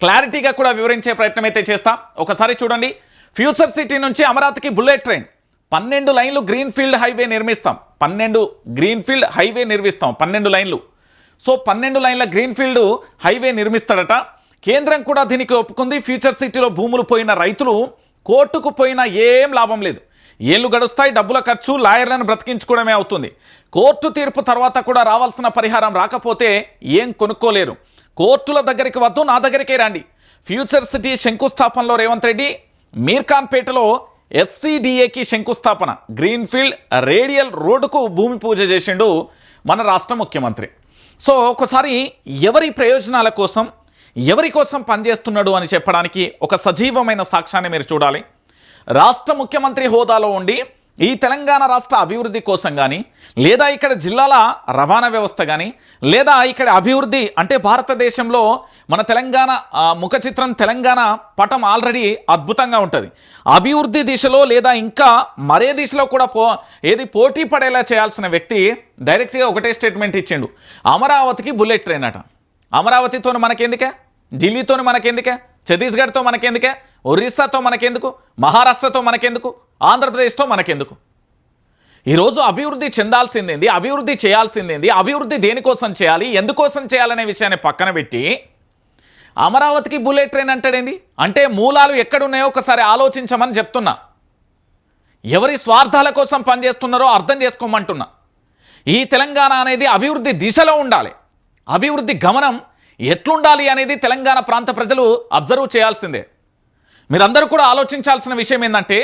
క్లారిటీగా కూడా వివరించే ప్రయత్నం అయితే చేస్తాం. ఒకసారి చూడండి. ఫ్యూచర్ సిటీ నుంచి అమరావతికి బుల్లెట్ ట్రైన్. పన్నెండు లైన్లు గ్రీన్ ఫీల్డ్ హైవే నిర్మిస్తాం. పన్నెండు గ్రీన్ఫీల్డ్ హైవే నిర్మిస్తాం. పన్నెండు లైన్లు. సో పన్నెండు లైన్ల గ్రీన్ ఫీల్డ్ హైవే నిర్మిస్తాడట. కేంద్రం కూడా దీనికి ఒప్పుకుంది. ఫ్యూచర్ సిటీలో భూములు పోయిన రైతులు కోర్టుకు పోయినా ఏం లాభం లేదు. ఏళ్ళు గడుస్తాయి డబ్బుల ఖర్చు లాయర్లను బ్రతికించుకోవడమే అవుతుంది. కోర్టు తీర్పు తర్వాత కూడా రావాల్సిన పరిహారం రాకపోతే ఏం కొనుక్కోలేరు. కోర్టుల దగ్గరికి వద్దు నా దగ్గరికే రండి. ఫ్యూచర్ సిటీ శంకుస్థాపనలో రేవంత్ రెడ్డి మీర్ఖాన్పేటలో ఎఫ్సిడిఏకి శంకుస్థాపన. గ్రీన్ఫీల్డ్ రేడియల్ రోడ్డుకు భూమి పూజ చేసిండు మన రాష్ట్ర ముఖ్యమంత్రి. సో ఒకసారి ఎవరి ప్రయోజనాల కోసం ఎవరి కోసం పనిచేస్తున్నాడు అని చెప్పడానికి ఒక సజీవమైన సాక్ష్యాన్ని మీరు చూడాలి. రాష్ట్ర ముఖ్యమంత్రి హోదాలో ఉండి ఈ తెలంగాణ రాష్ట్ర అభివృద్ధి కోసం కానీ లేదా ఇక్కడ జిల్లాల రవాణా వ్యవస్థ కానీ లేదా ఇక్కడ అభివృద్ధి అంటే భారతదేశంలో మన తెలంగాణ ముఖచిత్రం ముఖ చిత్రం తెలంగాణ పటం ఆల్రెడీ అద్భుతంగా ఉంటుంది. అభివృద్ధి దిశలో లేదా ఇంకా మరే దిశలో కూడా పో ఏది పోటీ పడేలా చేయాల్సిన వ్యక్తి డైరెక్ట్గా ఒకటే స్టేట్మెంట్ ఇచ్చిండు. అమరావతికి బుల్లెట్ ట్రైన్ అట. అమరావతితో మనకెందుకే? ఢిల్లీతో మనకెందుకే? ఛత్తీస్గఢ్తో మనకెందుకే? ఒరిస్సాతో మనకెందుకు? మహారాష్ట్రతో మనకెందుకు? ఆంధ్రప్రదేశ్తో మనకెందుకు? ఈరోజు అభివృద్ధి చెందాల్సిందేంది? అభివృద్ధి చేయాల్సిందేంది? అభివృద్ధి దేనికోసం చేయాలి? ఎందుకోసం చేయాలనే విషయాన్ని పక్కన పెట్టి అమరావతికి బుల్లెట్ ట్రైన్ అంటాడేంది? అంటే మూలాలు ఎక్కడున్నాయో ఒకసారి ఆలోచించమని చెప్తున్నా. ఎవరి స్వార్థాల కోసం పనిచేస్తున్నారో అర్థం చేసుకోమంటున్నా. ఈ తెలంగాణ అనేది అభివృద్ధి దిశలో ఉండాలి. అభివృద్ధి గమనం ఎట్లుండాలి అనేది తెలంగాణ ప్రాంత ప్రజలు అబ్జర్వ్ చేయాల్సిందే. మీరందరూ కూడా ఆలోచించాల్సిన విషయం ఏంటంటే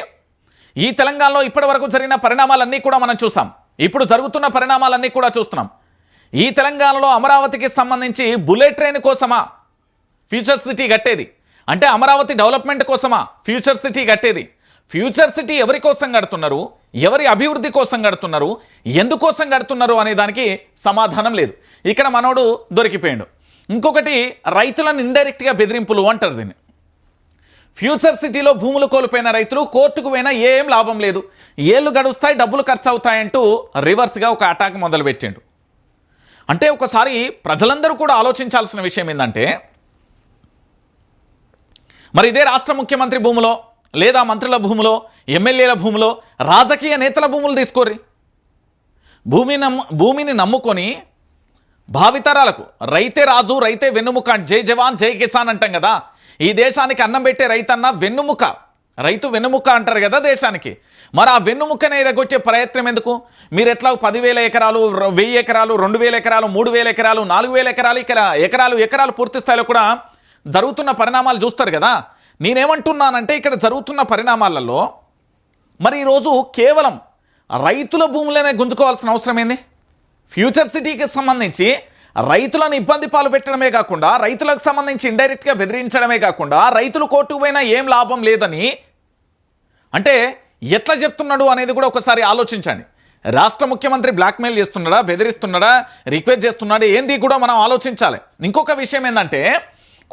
ఈ తెలంగాణలో ఇప్పటి వరకు జరిగిన పరిణామాలన్నీ కూడా మనం చూసాం. ఇప్పుడు జరుగుతున్న పరిణామాలన్నీ కూడా చూస్తున్నాం. ఈ తెలంగాణలో అమరావతికి సంబంధించి బుల్లెట్ ట్రైన్ కోసమా ఫ్యూచర్ సిటీ కట్టేది? అంటే అమరావతి డెవలప్మెంట్ కోసమా ఫ్యూచర్ సిటీ కట్టేది? ఫ్యూచర్ సిటీ ఎవరి కోసం కడుతున్నారు? ఎవరి అభివృద్ధి కోసం కడుతున్నారు? ఎందుకోసం కడుతున్నారు అనే దానికి సమాధానం లేదు. ఇక్కడ మనోడు దొరికిపోయాడు. ఇంకొకటి రైతులను ఇండైరెక్ట్గా బెదిరింపులు అంటారు దీన్ని. ఫ్యూచర్ సిటీలో భూములు కోల్పోయిన రైతులు కోర్టుకు పోయినా ఏం లాభం లేదు. ఏళ్ళు గడుస్తాయి డబ్బులు ఖర్చు అవుతాయంటూ రివర్స్గా ఒక అటాక్ మొదలుపెట్టిండు. అంటే ఒకసారి ప్రజలందరూ కూడా ఆలోచించాల్సిన విషయం ఏంటంటే మరి ఇదే రాష్ట్ర ముఖ్యమంత్రి భూములో లేదా మంత్రుల భూములో ఎమ్మెల్యేల భూములో రాజకీయ నేతల భూములు తీసుకోర్రి. భూమిని నమ్ము భూమిని నమ్ముకొని భావితరాలకు రైతే రాజు రైతే వెన్నుముక జై జవాన్ జై కిసాన్ అంటాం కదా. ఈ దేశానికి అన్నం పెట్టే రైతన్న వెన్నుముక. రైతు వెన్నుముక అంటారు కదా దేశానికి. మరి ఆ వెన్నుముకనే ఎదగొచ్చే ప్రయత్నం ఎందుకు? మీరు ఎట్లా పదివేల ఎకరాలు వెయ్యి ఎకరాలు రెండు వేల ఎకరాలు మూడు వేల ఎకరాలు నాలుగు వేల ఎకరాలు ఇక్కడ ఎకరాలు ఎకరాలు పూర్తి స్థాయిలో కూడా జరుగుతున్న పరిణామాలు చూస్తారు కదా. నేనేమంటున్నానంటే ఇక్కడ జరుగుతున్న పరిణామాలలో మరి ఈరోజు కేవలం రైతుల భూములనే గుంజుకోవాల్సిన అవసరం ఏంది? ఫ్యూచర్ సిటీకి సంబంధించి రైతులను ఇబ్బంది పాలు పెట్టడమే కాకుండా రైతులకు సంబంధించి ఇండైరెక్ట్గా బెదిరించడమే కాకుండా రైతులు కోర్టుకు పోయినా ఏం లాభం లేదని అంటే ఎట్లా చెప్తున్నాడు అనేది కూడా ఒకసారి ఆలోచించండి. రాష్ట్ర ముఖ్యమంత్రి బ్లాక్మెయిల్ చేస్తున్నాడా బెదిరిస్తున్నాడా రిక్వెస్ట్ చేస్తున్నాడా ఏంది కూడా మనం ఆలోచించాలి. ఇంకొక విషయం ఏంటంటే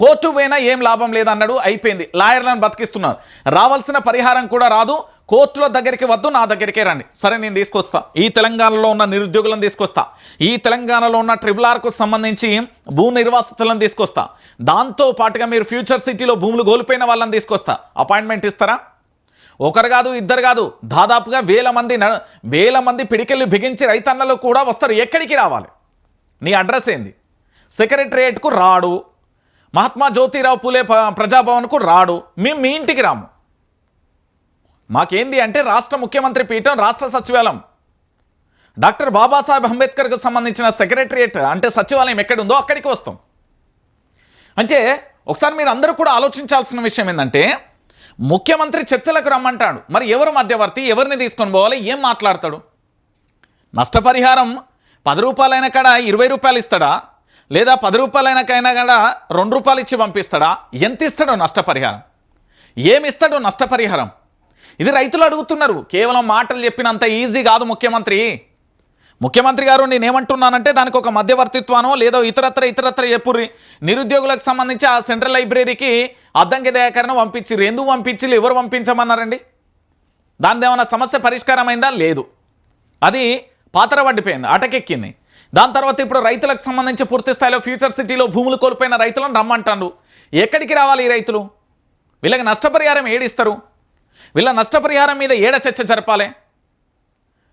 కోర్టు పోయినా ఏం లాభం లేదన్నాడు అయిపోయింది. లాయర్లను బతికిస్తున్నారు. రావాల్సిన పరిహారం కూడా రాదు కోర్టుల దగ్గరికి వద్దు నా దగ్గరికే రండి. సరే నేను తీసుకొస్తా. ఈ తెలంగాణలో ఉన్న నిరుద్యోగులను తీసుకొస్తా. ఈ తెలంగాణలో ఉన్న ట్రిపుల్ ఆర్కు సంబంధించి భూ నిర్వాసితులను తీసుకొస్తా. దాంతో పాటుగా మీరు ఫ్యూచర్ సిటీలో భూములు కోల్పోయిన వాళ్ళని తీసుకొస్తా. అపాయింట్మెంట్ ఇస్తారా? ఒకరు కాదు ఇద్దరు కాదు. దాదాపుగా వేల మంది న- వేల మంది పిడికెళ్ళు బిగించి రైతన్నలు కూడా వస్తారు. ఎక్కడికి రావాలి? నీ అడ్రస్ ఏంది? సెక్రటరియేట్కు రాడు. మహాత్మా జ్యోతిరావు పూలే ప్రజాభవన్కు రాడు. మేము మీ ఇంటికి రాము. మాకేంది అంటే రాష్ట్ర ముఖ్యమంత్రి పీఠం రాష్ట్ర సచివాలయం. డాక్టర్ బాబాసాహెబ్ అంబేద్కర్కు సంబంధించిన సెక్రటరియేట్ అంటే సచివాలయం ఎక్కడుందో అక్కడికి వస్తాం. అంటే ఒకసారి మీరు అందరూ కూడా ఆలోచించాల్సిన విషయం ఏంటంటే ముఖ్యమంత్రి చర్చలకు రమ్మంటాడు. మరి ఎవరు మధ్యవర్తి? ఎవరిని తీసుకొని పోవాలి? ఏం మాట్లాడతాడు? నష్టపరిహారం పది రూపాయలైన కాడ ఇరవై రూపాయలు ఇస్తాడా? లేదా పది రూపాయలైనకైనా కాడ రెండు రూపాయలు ఇచ్చి పంపిస్తాడా? ఎంత ఇస్తాడో నష్టపరిహారం? ఏమిస్తాడో నష్టపరిహారం? ఇది రైతులు అడుగుతున్నారు. కేవలం మాటలు చెప్పినంత ఈజీ కాదు ముఖ్యమంత్రి. ముఖ్యమంత్రి గారు నేనేమంటున్నానంటే దానికి ఒక మధ్యవర్తిత్వానో లేదో ఇతరత్ర ఇతరత్ర చెప్పుర్రి నిరుద్యోగులకు సంబంధించి ఆ సెంట్రల్ లైబ్రరీకి అద్దంకి దయాకరణ పంపించిర్రు. ఎందుకు పంపించిర్రు? ఎవరు పంపించమన్నారండి? దాని ఏమైనా సమస్య పరిష్కారమైందా? లేదు. అది పాత్ర పడ్డిపోయింది అటకెక్కింది. దాని తర్వాత ఇప్పుడు రైతులకు సంబంధించి పూర్తి స్థాయిలో ఫ్యూచర్ సిటీలో భూములు కోల్పోయిన రైతులను రమ్మంటాడు ఎక్కడికి రావాలి ఈ రైతులు? వీళ్ళకి నష్టపరిహారం ఏడిస్తారు? వీళ్ళ నష్టపరిహారం మీద ఏడ చర్చ జరపాలి?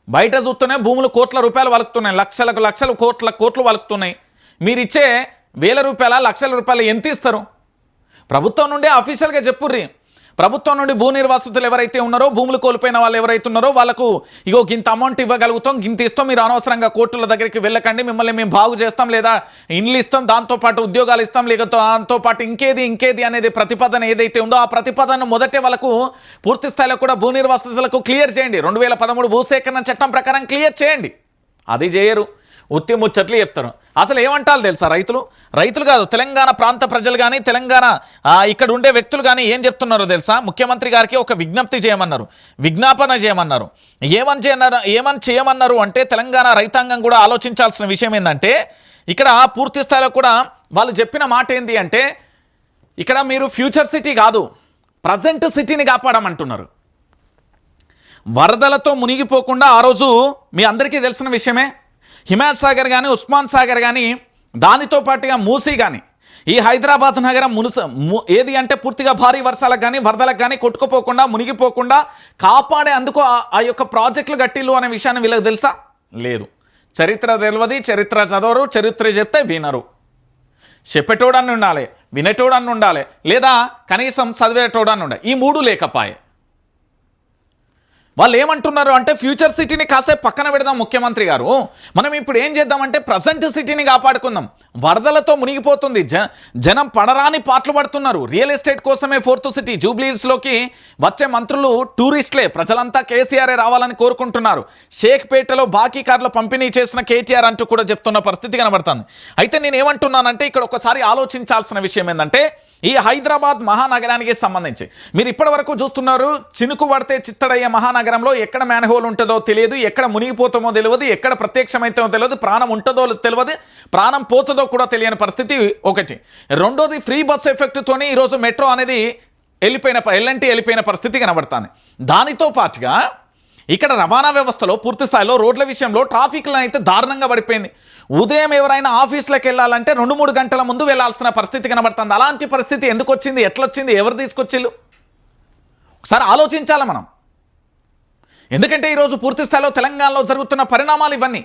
బయట చూస్తూనే భూములు కోట్ల రూపాయలు వలుకుతున్నాయి. లక్షలకు లక్షలు కోట్ల కోట్లు వలుకుతున్నాయి. మీరు ఇచ్చే వేల రూపాయల లక్షల రూపాయలు ఎంత ఇస్తారు? ప్రభుత్వం నుండి అఫీషియల్గా చెప్పుర్రి. ప్రభుత్వం నుండి భూ నిర్వాసితులు ఎవరైతే ఉన్నారో భూములు కోల్పోయిన వాళ్ళు ఎవరైతే ఉన్నారో వాళ్ళకు ఇగో గింత అమౌంట్ ఇవ్వగలుగుతాం గింత ఇస్తాం మీరు అనవసరంగా కోర్టుల దగ్గరికి వెళ్ళకండి మిమ్మల్ని మేము బాగు చేస్తాం లేదా ఇండ్లు ఇస్తాం దాంతోపాటు ఉద్యోగాలు ఇస్తాం లేక దాంతోపాటు ఇంకేది ఇంకేది అనేది ప్రతిపాదన ఏదైతే ఉందో ఆ ప్రతిపాదన మొదటే వాళ్ళకు పూర్తి స్థాయిలో కూడా భూ నిర్వాసితులకు క్లియర్ చేయండి. రెండు వేల పదమూడు భూసేకరణ చట్టం ప్రకారం క్లియర్ చేయండి. అది చేయరు. ఉత్తి ముచ్చట్లు చెప్తారు. అసలు ఏమంటారు తెలుసా రైతులు? రైతులు కాదు తెలంగాణ ప్రాంత ప్రజలు కానీ తెలంగాణ ఇక్కడ ఉండే వ్యక్తులు కానీ ఏం చెప్తున్నారో తెలుసా? ముఖ్యమంత్రి గారికి ఒక విజ్ఞప్తి చేయమన్నారు. విజ్ఞాపన చేయమన్నారు. ఏమని చేయన్నారు? ఏమని చేయమన్నారు అంటే తెలంగాణ రైతాంగం కూడా ఆలోచించాల్సిన విషయం ఏంటంటే ఇక్కడ పూర్తి స్థాయిలో కూడా వాళ్ళు చెప్పిన మాట ఏంటి అంటే ఇక్కడ మీరు ఫ్యూచర్ సిటీ కాదు ప్రజెంట్ సిటీని కాపాడమంటున్నారు. వరదలతో మునిగిపోకుండా ఆ రోజు మీ అందరికీ తెలిసిన విషయమే? హిమాయత్ సాగర్ కానీ ఉస్మాన్ సాగర్ కానీ దానితో పాటుగా మూసీ కానీ ఈ హైదరాబాద్ నగరం మునుస ము- ఏది అంటే పూర్తిగా భారీ వర్షాలకు కానీ వరదలకు కానీ కొట్టుకుపోకుండా మునిగిపోకుండా కాపాడే అందుకు ఆ- ఆ యొక్క ప్రాజెక్టులు గట్టిల్లు అనే విషయాన్ని వీళ్ళకి తెలుసా? లేదు. చరిత్ర తెలియదు చరిత్ర చదవరు చరిత్ర చెప్తే వినరు. చెప్పేటోడని ఉండాలి వినేటోడని ఉండాలి లేదా కనీసం చదివేటోడని ఉండాలి ఈ మూడు లేకపాయే. వాళ్ళు ఏమంటున్నారు అంటే ఫ్యూచర్ సిటీని కాసేపు పక్కన పెడదాం ముఖ్యమంత్రి గారు. మనం ఇప్పుడు ఏం చేద్దామంటే ప్రజెంట్ సిటీని కాపాడుకుందాం. వరదలతో మునిగిపోతుంది. జ జనం పడరాని పాటలు పడుతున్నారు. రియల్ ఎస్టేట్ కోసమే ఫోర్త్ సిటీ జూబ్లీస్లోకి వచ్చే మంత్రులు టూరిస్టులే ప్రజలంతా కేసీఆరే రావాలని కోరుకుంటున్నారు. షేక్పేటలో బాకీ కార్లు పంపిణీ చేసిన కేటీఆర్ అంటూ కూడా చెప్తున్న పరిస్థితి కనబడుతుంది. అయితే నేను ఏమంటున్నానంటే ఇక్కడ ఒకసారి ఆలోచించాల్సిన విషయం ఏంటంటే ఈ హైదరాబాద్ మహానగరానికి సంబంధించి. మీరు ఇప్పటి వరకు చూస్తున్నారు చినుకు పడితే చిత్తడయ్యే మహానగరంలో ఎక్కడ మ్యాన్హోల్ ఉంటుందో తెలియదు ఎక్కడ మునిగిపోతామో తెలియదు ఎక్కడ ప్రత్యక్షమైతుందో తెలియదు ప్రాణం ఉంటుందో తెలియదు ప్రాణం పోతుందో కూడా తెలియని పరిస్థితి ఒకటి. రెండోది ఫ్రీ బస్ ఎఫెక్ట్తోనే ఈరోజు మెట్రో అనేది వెళ్ళిపోయిన ఎల్ఎన్టీ వెళ్ళిపోయిన పరిస్థితి కనబడుతుంది. దానితో పాటుగా ఇక్కడ రవాణా వ్యవస్థలో పూర్తి స్థాయిలో రోడ్ల విషయంలో ట్రాఫిక్లో అయితే దారుణంగా పడిపోయింది. ఉదయం ఎవరైనా ఆఫీసులకు వెళ్ళాలంటే రెండు మూడు గంటల ముందు వెళ్ళాల్సిన పరిస్థితి కనబడుతుంది. అలాంటి పరిస్థితి ఎందుకు వచ్చింది? ఎట్లొచ్చింది? ఎవరు తీసుకొచ్చిళ్ళు? ఒకసారి ఆలోచించాలి మనం? ఎందుకంటే ఈరోజు పూర్తి స్థాయిలో తెలంగాణలో జరుగుతున్న పరిణామాలు ఇవన్నీ.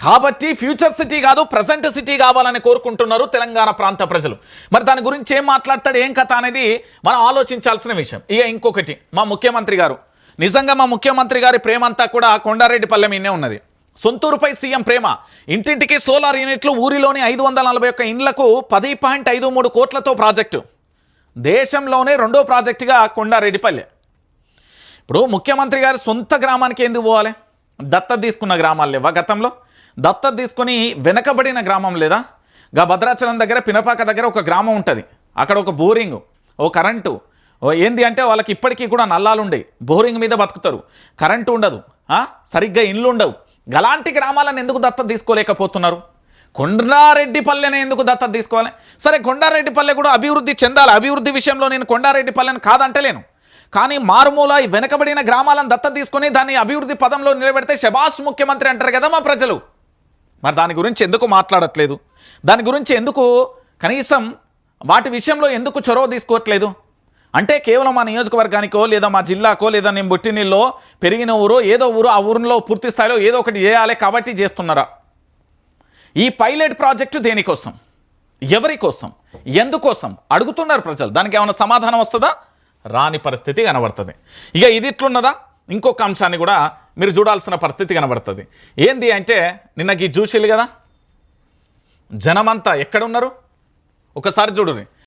కాబట్టి ఫ్యూచర్ సిటీ కాదు ప్రజెంట్ సిటీ కావాలని కోరుకుంటున్నారు తెలంగాణ ప్రాంత ప్రజలు. మరి దాని గురించి ఏం మాట్లాడతాడు ఏం కథ అనేది మనం ఆలోచించాల్సిన విషయం. ఇక ఇంకొకటి మా ముఖ్యమంత్రి గారు నిజంగా మా ముఖ్యమంత్రి గారి ప్రేమ అంతా కూడా కొండారెడ్డిపల్లె మీనే ఉన్నది. సొంతూరుపై సీఎం ప్రేమ. ఇంటింటికి సోలార్ యూనిట్లు ఊరిలోని ఐదు వందల నలభై ఒక్క ఇండ్లకు పది పాయింట్ ఐదు మూడు కోట్లతో ప్రాజెక్టు. దేశంలోనే రెండో ప్రాజెక్టుగా కొండారెడ్డిపల్లె. ఇప్పుడు ముఖ్యమంత్రి గారి సొంత గ్రామానికి ఎందుకు పోవాలి? దత్తత తీసుకున్న గ్రామాలు లేవా గతంలో? దత్తత తీసుకొని వెనకబడిన గ్రామం లేదా? గా భద్రాచలం దగ్గర పినపాక దగ్గర ఒక గ్రామం ఉంటుంది. అక్కడ ఒక బోరింగ్ ఓ కరెంటు ఏంది అంటే వాళ్ళకి ఇప్పటికీ కూడా నల్లాలు ఉండే బోరింగ్ మీద బతుకుతారు. కరెంటు ఉండదు సరిగ్గా ఇండ్లు ఉండవు. గలాంటి గ్రామాలను ఎందుకు దత్తత తీసుకోలేకపోతున్నారు? కొండారెడ్డిపల్లెనే ఎందుకు దత్తత తీసుకోవాలి? సరే కొండారెడ్డిపల్లె కూడా అభివృద్ధి చెందాలి. అభివృద్ధి విషయంలో నేను కొండారెడ్డిపల్లెని కాదంటలేను. కానీ మారుమూల ఈ వెనకబడిన గ్రామాలను దత్తత తీసుకొని దాన్ని అభివృద్ధి పదంలో నిలబెడితే శబాష్ ముఖ్యమంత్రి అంటారు కదా మా ప్రజలు. మరి దాని గురించి ఎందుకు మాట్లాడట్లేదు? దాని గురించి ఎందుకు కనీసం వాటి విషయంలో ఎందుకు చొరవ తీసుకోవట్లేదు? అంటే కేవలం మా నియోజకవర్గానికో లేదా మా జిల్లాకో లేదా నేను బొట్టినీళ్ళో పెరిగిన ఊరో ఏదో ఊరు ఆ ఊరిలో పూర్తి స్థాయిలో ఏదో ఒకటి చేయాలి కాబట్టి చేస్తున్నారా? ఈ పైలట్ ప్రాజెక్టు దేనికోసం? ఎవరి కోసం? ఎందుకోసం? అడుగుతున్నారు ప్రజలు. దానికి ఏమైనా సమాధానం వస్తుందా? రాని పరిస్థితి కనబడుతుంది. ఇక ఇది ఇట్లున్నదా? ఇంకొక అంశాన్ని కూడా మీరు చూడాల్సిన పరిస్థితి కనబడుతుంది. ఏంది అంటే నిన్నకి చూసిల్లు కదా? జనమంతా ఎక్కడున్నారు? ఒకసారి చూడు